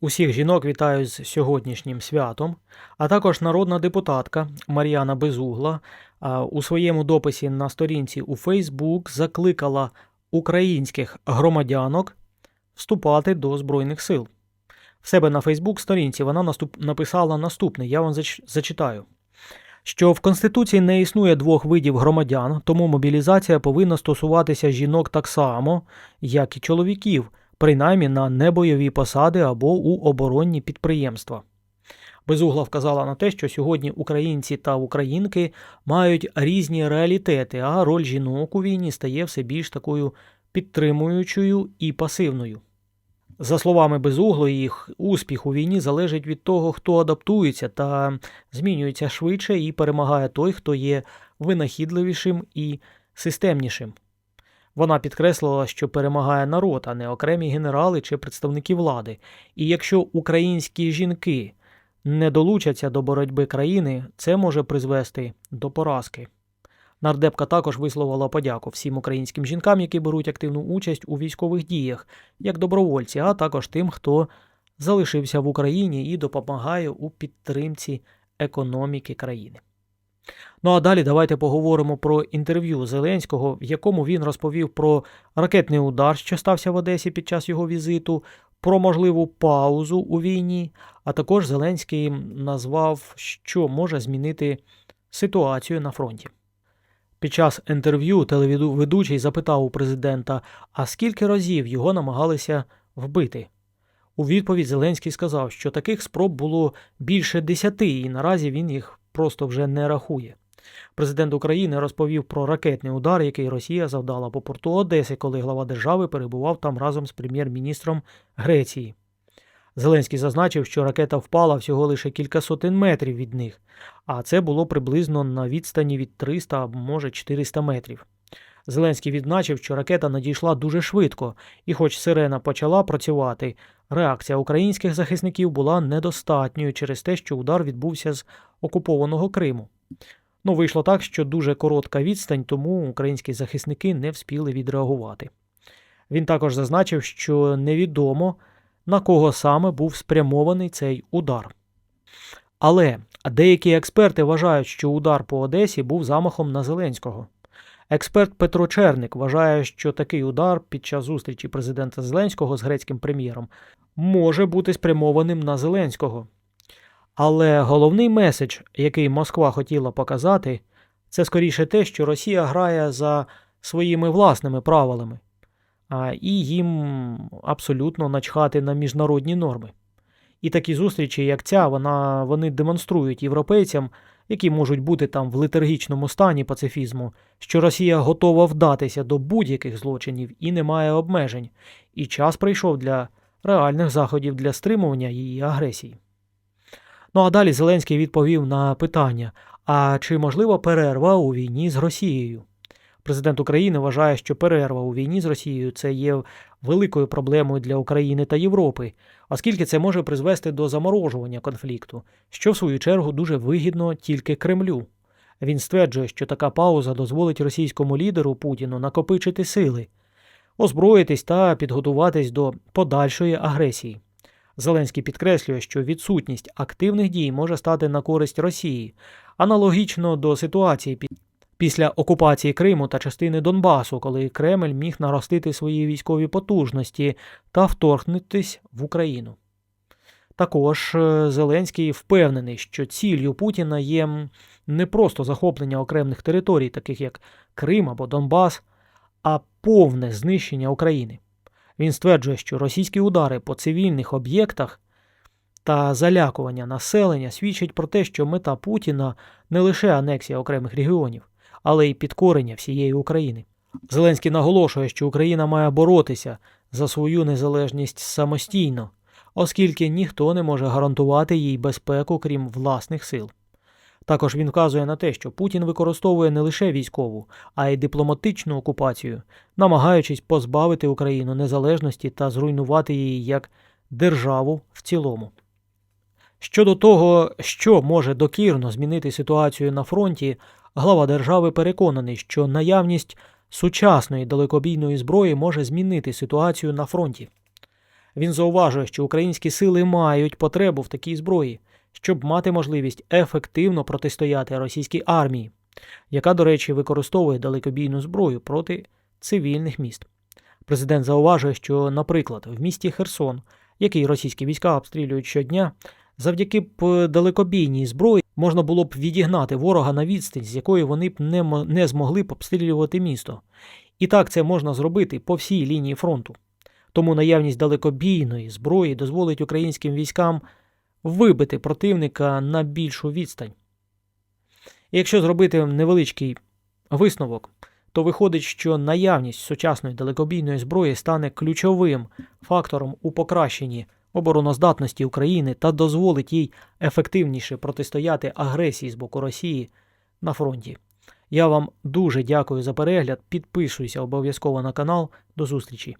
Усіх жінок вітаю з сьогоднішнім святом, а також народна депутатка Мар'яна Безугла у своєму дописі на сторінці у Фейсбук закликала українських громадянок вступати до Збройних сил. В себе на Фейсбук сторінці вона наступ... написала наступне: я вам зач... зачитаю. Що в Конституції не існує двох видів громадян, тому мобілізація повинна стосуватися жінок так само, як і чоловіків, принаймні на небойові посади або у оборонні підприємства. Безугла вказала на те, що сьогодні українці та українки мають різні реалітети, а роль жінок у війні стає все більш такою підтримуючою і пасивною. За словами Безуглої, їх успіх у війні залежить від того, хто адаптується та змінюється швидше і перемагає той, хто є винахідливішим і системнішим. Вона підкреслила, що перемагає народ, а не окремі генерали чи представники влади. І якщо українські жінки не долучаться до боротьби країни, це може призвести до поразки. Нардепка також висловила подяку всім українським жінкам, які беруть активну участь у військових діях, як добровольці, а також тим, хто залишився в Україні і допомагає у підтримці економіки країни. Ну а далі давайте поговоримо про інтерв'ю Зеленського, в якому він розповів про ракетний удар, що стався в Одесі під час його візиту, про можливу паузу у війні, а також Зеленський назвав, що може змінити ситуацію на фронті. Під час інтерв'ю телеведучий запитав у президента, а скільки разів його намагалися вбити. У відповідь Зеленський сказав, що таких спроб було більше десяти, і наразі він їх просто вже не рахує. Президент України розповів про ракетний удар, який Росія завдала по порту Одеси, коли глава держави перебував там разом з прем'єр-міністром Греції. Зеленський зазначив, що ракета впала всього лише кілька сотень метрів від них, а це було приблизно на відстані від 300 або може 400 метрів. Зеленський відзначив, що ракета надійшла дуже швидко, і, хоч сирена почала працювати, реакція українських захисників була недостатньою через те, що удар відбувся з окупованого Криму. Ну, вийшло так, що дуже коротка відстань, тому українські захисники не вспіли відреагувати. Він також зазначив, що невідомо, на кого саме був спрямований цей удар. Але деякі експерти вважають, що удар по Одесі був замахом на Зеленського. Експерт Петро Черник вважає, що такий удар під час зустрічі президента Зеленського з грецьким прем'єром може бути спрямованим на Зеленського. Але головний меседж, який Москва хотіла показати, це скоріше те, що Росія грає за своїми власними правилами, і їм абсолютно начхати на міжнародні норми. І такі зустрічі, як ця, вона, вони демонструють європейцям, які можуть бути там в летаргічному стані пацифізму, що Росія готова вдатися до будь-яких злочинів і не має обмежень, і час прийшов для реальних заходів для стримування її агресії. Ну а далі Зеленський відповів на питання: а чи можлива перерва у війні з Росією? Президент України вважає, що перерва у війні з Росією це є великою проблемою для України та Європи, оскільки це може призвести до заморожування конфлікту, що в свою чергу дуже вигідно тільки Кремлю. Він стверджує, що така пауза дозволить російському лідеру Путіну накопичити сили, озброїтись та підготуватись до подальшої агресії. Зеленський підкреслює, що відсутність активних дій може стати на користь Росії, аналогічно до ситуації після окупації Криму та частини Донбасу, коли Кремль міг наростити свої військові потужності та вторгнутись в Україну. Також е, Зеленський впевнений, що ціллю Путіна є не просто захоплення окремих територій, таких як Крим або Донбас, а повне знищення України. Він стверджує, що російські удари по цивільних об'єктах та залякування населення свідчать про те, що мета Путіна не лише анексія окремих регіонів, але й підкорення всієї України. Зеленський наголошує, що Україна має боротися за свою незалежність самостійно, оскільки ніхто не може гарантувати їй безпеку, крім власних сил. Також він вказує на те, що Путін використовує не лише військову, а й дипломатичну окупацію, намагаючись позбавити Україну незалежності та зруйнувати її як державу в цілому. Щодо того, що може докірно змінити ситуацію на фронті, глава держави переконаний, що наявність сучасної далекобійної зброї може змінити ситуацію на фронті. Він зауважує, що українські сили мають потребу в такій зброї, щоб мати можливість ефективно протистояти російській армії, яка, до речі, використовує далекобійну зброю проти цивільних міст. Президент зауважує, що, наприклад, в місті Херсон, який російські війська обстрілюють щодня, завдяки б далекобійній зброї можна було б відігнати ворога на відстань, з якої вони б не, не змогли б обстрілювати місто. І так це можна зробити по всій лінії фронту. Тому наявність далекобійної зброї дозволить українським військам вибити противника на більшу відстань. Якщо зробити невеличкий висновок, то виходить, що наявність сучасної далекобійної зброї стане ключовим фактором у покращенні обороноздатності України та дозволить їй ефективніше протистояти агресії з боку Росії на фронті. Я вам дуже дякую за перегляд. Підписуйся обов'язково на канал. До зустрічі!